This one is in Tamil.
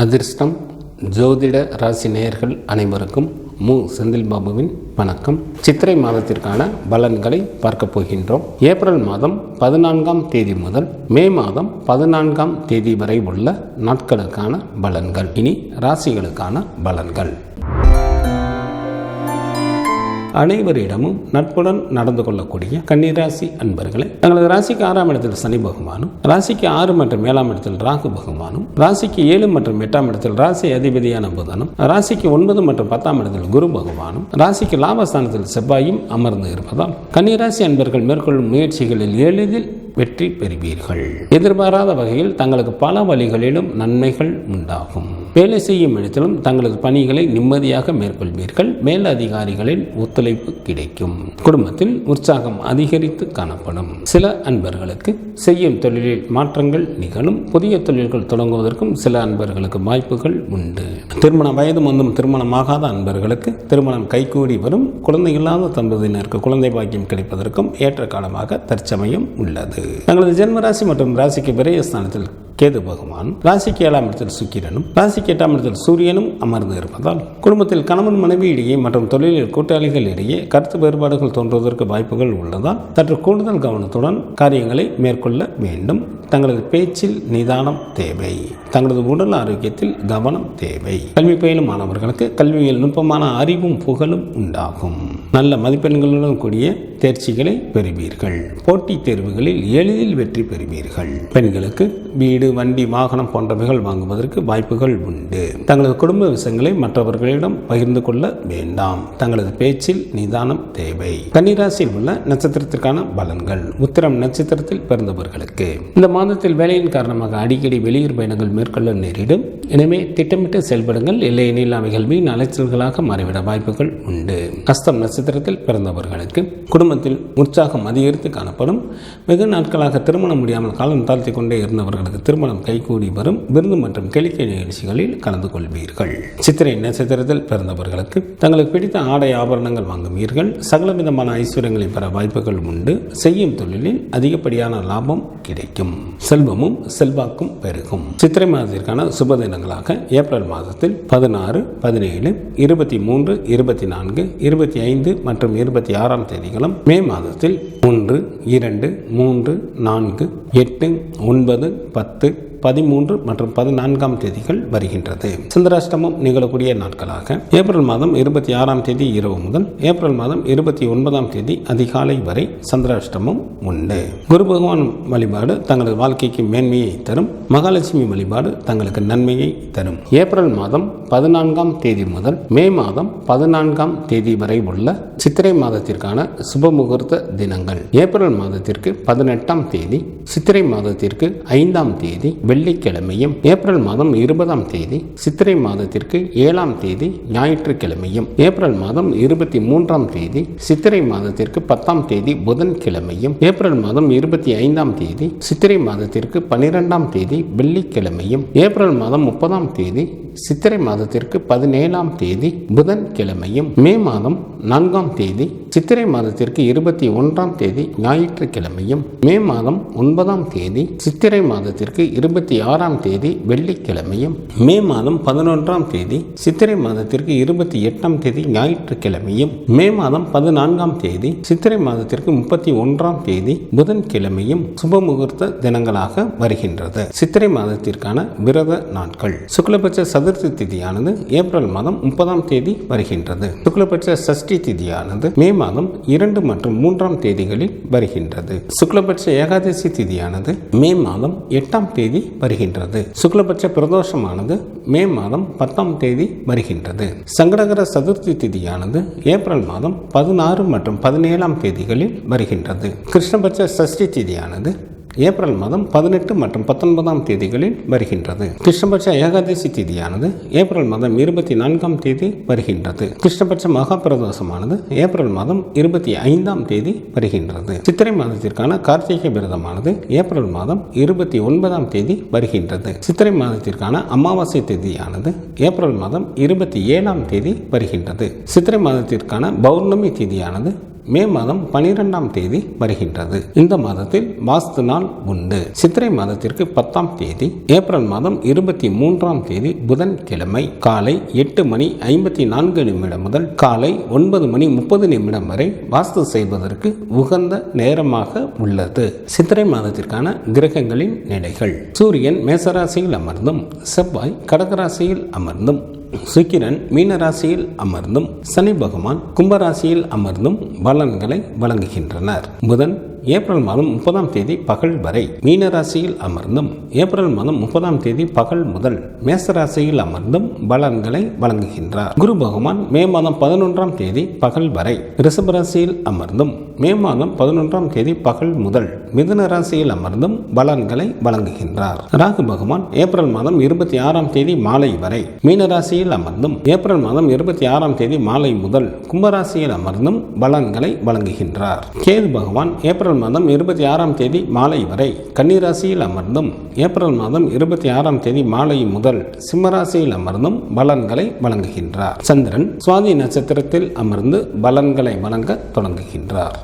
அதிர்ஷ்டம் ஜோதிட ராசி நேயர்கள் அனைவருக்கும் மு. செந்தில் பாபுவின் வணக்கம். சித்திரை மாதத்திற்கான பலன்களை பார்க்க போகின்றோம். ஏப்ரல் மாதம் பதினான்காம் தேதி முதல் மே மாதம் பதினான்காம் தேதி வரை உள்ள நாட்களுக்கான பலன்கள். இனி ராசிகளுக்கான பலன்கள். அனைவரிடமும் நட்புடன் நடந்து கொள்ளக்கூடிய கன்னிராசி அன்பர்களை தங்களது ராசிக்கு ஆறாம் இடத்தில் சனி பகவானும் ராசிக்கு ஆறு மற்றும் ஏழாம் இடத்தில் ராகு பகவானும் ராசிக்கு ஏழு மற்றும் எட்டாம் இடத்தில் ராசி அதிபதியான புதனும் ராசிக்கு ஒன்பது மற்றும் பத்தாம் இடத்தில் குரு பகவானும் ராசிக்கு லாபஸ்தானத்தில் செவ்வாயும் அமர்ந்து இருப்பதால் கன்னிராசி அன்பர்கள் மேற்கொள்ளும் முயற்சிகளில் எளிதில் வெற்றி பெறுவீர்கள். எதிர்பாராத வகையில் தங்களுக்கு பல வழிகளிலும் நன்மைகள் உண்டாகும். வேலை செய்யும் இடத்திலும் தங்களது பணிகளை நிம்மதியாக மேற்கொள்வீர்கள். மேல் அதிகாரிகளின் ஒத்துழைப்பு கிடைக்கும். குடும்பத்தில் உற்சாகம் அதிகரித்து காணப்படும். சில அன்பர்களுக்கு செய்யும் தொழிலில் மாற்றங்கள் நிகழும். புதிய தொழில்கள் தொடங்குவதற்கும் சில அன்பர்களுக்கு வாய்ப்புகள் உண்டு. திருமண வயது வந்தும் திருமணமாகாத அன்பர்களுக்கு திருமணம் கைகூடி வரும். குழந்தை இல்லாத தம்பதியினருக்கு குழந்தை பாக்கியம் கிடைப்பதற்கும் ஏற்ற காலமாக தற்சமயம் உள்ளது. தங்களது ஜென்மராசி மற்றும் ராசிக்கு விரயஸ்தானத்தில் கேது பகவான் ராசிக்கு ஏழாம் இடத்தில் சுக்கிரனும் ராசிக்கு எட்டாம் இடத்தில் சூரியனும் அமர்ந்து இருப்பதால் குடும்பத்தில் கணவன் மனைவி இடையே மற்றும் தொழிலில் கூட்டாளிகள் இடையே கருத்து வேறுபாடுகள் தோன்றுவதற்கு வாய்ப்புகள் உள்ளதால் சற்று கூடுதல் கவனத்துடன் காரியங்களை மேற்கொள்ள வேண்டும். தங்களது பேச்சில் நிதானம் தேவை. தங்களது உடல் ஆரோக்கியத்தில் கவனம் தேவை. கல்வி பயிலும் மாணவர்களுக்கு கல்வியில் நுட்பமான அறிவும் புகழும் உண்டாகும். நல்ல மதிப்பெண்களுடன் கூடிய தேர்ச்சிகளை பெறுவீர்கள். போட்டித் தேர்வுகளில் எளிதில் வெற்றி பெறுவீர்கள். பெண்களுக்கு வீடு வண்டி வாகனம் போன்றவைகள் வாங்குவதற்கு வாய்ப்புகள் உண்டு. தங்களது குடும்ப விஷயங்களை மற்றவர்களிடம் பகிர்ந்து கொள்ள வேண்டாம். தங்களது பேச்சில் நிதானம் தேவை. கன்னிராசியில் உள்ள நட்சத்திரத்திற்கான பலன்கள். உத்திரம் நட்சத்திரத்தில் பிறந்தவர்களுக்கு. இந்த மாதத்தில் வேலையின் காரணமாக அடிக்கடி வெளியூர் பயணங்கள் மேற்கொள்ள நேரிடும். எனவே திட்டமிட்டு செயல்படுங்கள். இல்லையெனில் அவைகள் வீண் அலைச்சல்களாக மாறிவிட வாய்ப்புகள் உண்டு. அஸ்தம் நட்சத்திரத்தில் பிறந்தவர்களுக்கு குடும்பத்தில் உற்சாகம் அதிகரித்து காணப்படும். வெகு நாட்களாக திருமணம் முடியாமல் காலம் தாழ்த்தி கொண்டே இருந்தவர்களுக்கு திருமணம் கைகூடி வரும். விருது மற்றும் கேளிக்கை நிகழ்ச்சிகளில் கலந்து கொள்வீர்கள். சித்திரை நட்சத்திரத்தில் பிறந்தவர்களுக்கு தங்களுக்கு பிடித்த ஆடை ஆபரணங்கள் வாங்குவீர்கள். சகல விதமான ஐஸ்வர்யங்களை பெற வாய்ப்புகள் உண்டு. செய்யும் தொழிலில் அதிகப்படியான லாபம் கிடைக்கும். செல்வமும் செல்வாக்கும் பெருகும். சித்திரை மாதத்திற்கான சுப மாதங்களாக ஏப்ரல் மாதத்தில் பதினாறு பதினேழு இருபத்தி மூன்று இருபத்தி நான்கு இருபத்தி ஐந்து மற்றும் இருபத்தி ஆறாம் தேதிகளும் மே மாதத்தில் ஒன்று இரண்டு மூன்று நான்கு எட்டு ஒன்பது பத்து பதிமூன்று மற்றும் பதினான்காம் தேதிகள் வருகின்றது. சந்திராஷ்டமம் நிகழக்கூடிய நாட்களாக ஏப்ரல் மாதம் இருபத்தி ஆறாம் தேதி இரவு முதல் ஏப்ரல் மாதம் இருபத்தி ஒன்பதாம் தேதி அதிகாலை வரை சந்திராஷ்டமம் உண்டு. குரு பகவான் வழிபாடு தங்களது வாழ்க்கைக்கு மேன்மையை தரும் மகாலட்சுமி வழிபாடு தங்களுக்கு நன்மையை தரும். ஏப்ரல் மாதம் பதினான்காம் தேதி முதல் மே மாதம் பதினான்காம் தேதி வரை உள்ள சித்திரை மாதத்திற்கான சுப முகூர்த்த தினங்கள். ஏப்ரல் மாதத்திற்கு பதினெட்டாம் தேதி சித்திரை மாதத்திற்கு ஐந்தாம் தேதி வெள்ளிக்கிழமையும் ஏப்ரல் மாதம் இருபதாம் தேதி சித்திரை மாதத்திற்கு ஏழாம் தேதி ஞாயிற்றுக்கிழமையும் ஏப்ரல் மாதம் இருபத்தி மூன்றாம் தேதி சித்திரை மாதத்திற்கு பத்தாம் தேதி புதன்கிழமையும் ஏப்ரல் மாதம் இருபத்தி ஐந்தாம் தேதி சித்திரை மாதத்திற்கு பனிரெண்டாம் தேதி வெள்ளிக்கிழமையும் ஏப்ரல் மாதம் முப்பதாம் தேதி சித்திரை மாதத்திற்கு பதினேழாம் தேதி புதன்கிழமையும் மே மாதம் நான்காம் தேதி சித்திரை மாதத்திற்கு இருபத்தி ஒன்றாம் தேதி ஞாயிற்றுக்கிழமையும் மே மாதம் ஒன்பதாம் தேதி சித்திரை மாதத்திற்கு இருபத்தி ஆறாம் தேதி வெள்ளிக்கிழமையும் மே மாதம் பதினொன்றாம் தேதி சித்திரை மாதத்திற்கு இருபத்தி எட்டாம் தேதி ஞாயிற்றுக்கிழமையும் மே மாதம் பதினான்காம் தேதி சித்திரை மாதத்திற்கு முப்பத்தி ஒன்றாம் தேதி புதன்கிழமையும் சுப முகூர்த்த தினங்களாக வருகின்றது. சித்திரை மாதத்திற்கான விரத நாட்கள். சுக்லபட்ச சதுர்த்தி திதியானது ஏப்ரல் மாதம் முப்பதாம் தேதி வருகின்றது. சுக்லபட்ச சஷ்டி திதியானது மே மாதம் இரண்டு மற்றும் மூன்றாம் தேதிகளில் வருகின்றது. சுக்லபட்ச ஏகாதசி திதியானது மே மாதம் எட்டாம் தேதி வருகின்றது. சுக்லபட்ச பிரதோஷமானது மே மாதம் பத்தாம் தேதி வருகின்றது. சங்கடகர சதுர்த்தி திதியானது ஏப்ரல் மாதம் பதினாறு மற்றும் பதினேழாம் தேதிகளில் வருகின்றது. கிருஷ்ணபட்ச சஷ்டி திதியானது ஏப்ரல் மாதம் பதினெட்டு மற்றும் பத்தொன்பதாம் தேதிகளில் வருகின்றது. கிருஷ்ணபட்ச ஏகாதசி தேதியானது ஏப்ரல் மாதம் இருபத்தி நான்காம் தேதி வருகின்றது. கிருஷ்ணபட்ச மகா பிரதோஷமானது ஏப்ரல் மாதம் இருபத்தி ஐந்தாம் தேதி வருகின்றது. சித்திரை மாதத்திற்கான கார்த்திகை விரதமானது ஏப்ரல் மாதம் இருபத்தி ஒன்பதாம் தேதி வருகின்றது. சித்திரை மாதத்திற்கான அமாவாசை தேதியானது ஏப்ரல் மாதம் இருபத்தி ஏழாம் தேதி வருகின்றது. சித்திரை மாதத்திற்கான பௌர்ணமி தேதியானது மே மாதம் பனிரெண்டாம் தேதி வருகின்றது. இந்த மாதத்தில் வாஸ்து நாள் உண்டு. சித்திரை மாதத்திற்கு பத்தாம் தேதி ஏப்ரல் மாதம் இருபத்தி மூன்றாம் தேதி புதன்கிழமை காலை எட்டு மணி ஐம்பத்தி நான்கு நிமிடம் முதல் காலை ஒன்பது மணி முப்பது நிமிடம் வரை வாஸ்து செய்வதற்கு உகந்த நேரமாக உள்ளது. சித்திரை மாதத்திற்கான கிரகங்களின் நிலைகள். சூரியன் மேசராசியில் அமர்ந்தும் செவ்வாய் கடகராசியில் அமர்ந்தும் சுக்கிரன் மீனராசியில் அமர்ந்தும் சனி பகவான் கும்பராசியில் அமர்ந்தும் பலன்களை வழங்குகின்றனர். புதன் ஏப்ரல் மாதம் முப்பதாம் தேதி பகல் வரை மீனராசியில் அமர்ந்தும் ஏப்ரல் மாதம் முப்பதாம் தேதி பகல் முதல் மேசராசியில் அமர்ந்தும் பலன்களை வழங்குகின்றார். குரு பகவான் மே மாதம் பதினொன்றாம் தேதி பகல் வரை ரிஷபராசியில் அமர்ந்தும் மே மாதம் பதினொன்றாம் தேதி பகல் முதல் மிதுன ராசியில் அமர்ந்தும் பலன்களை வழங்குகின்றார். ராகு பகவான் ஏப்ரல் மாதம் இருபத்தி ஆறாம் தேதி மாலை வரை மீனராசியில் அமர்ந்தும் ஏப்ரல் மாதம் இருபத்தி ஆறாம் தேதி மாலை முதல் கும்பராசியில் அமர்ந்தும் பலன்களை வழங்குகின்றார். கேது பகவான் ஏப்ரல் ஏப்ரல் மாதம் இருபத்தி ஆறாம் தேதி மாலை வரை கன்னிராசியில் அமர்ந்தும் ஏப்ரல் மாதம் இருபத்தி ஆறாம் தேதி மாலை முதல் சிம்மராசியில் அமர்ந்தும் பலன்களை வழங்குகின்றார். சந்திரன் சுவாதி நட்சத்திரத்தில் அமர்ந்து பலன்களை வழங்க தொடங்குகின்றார்.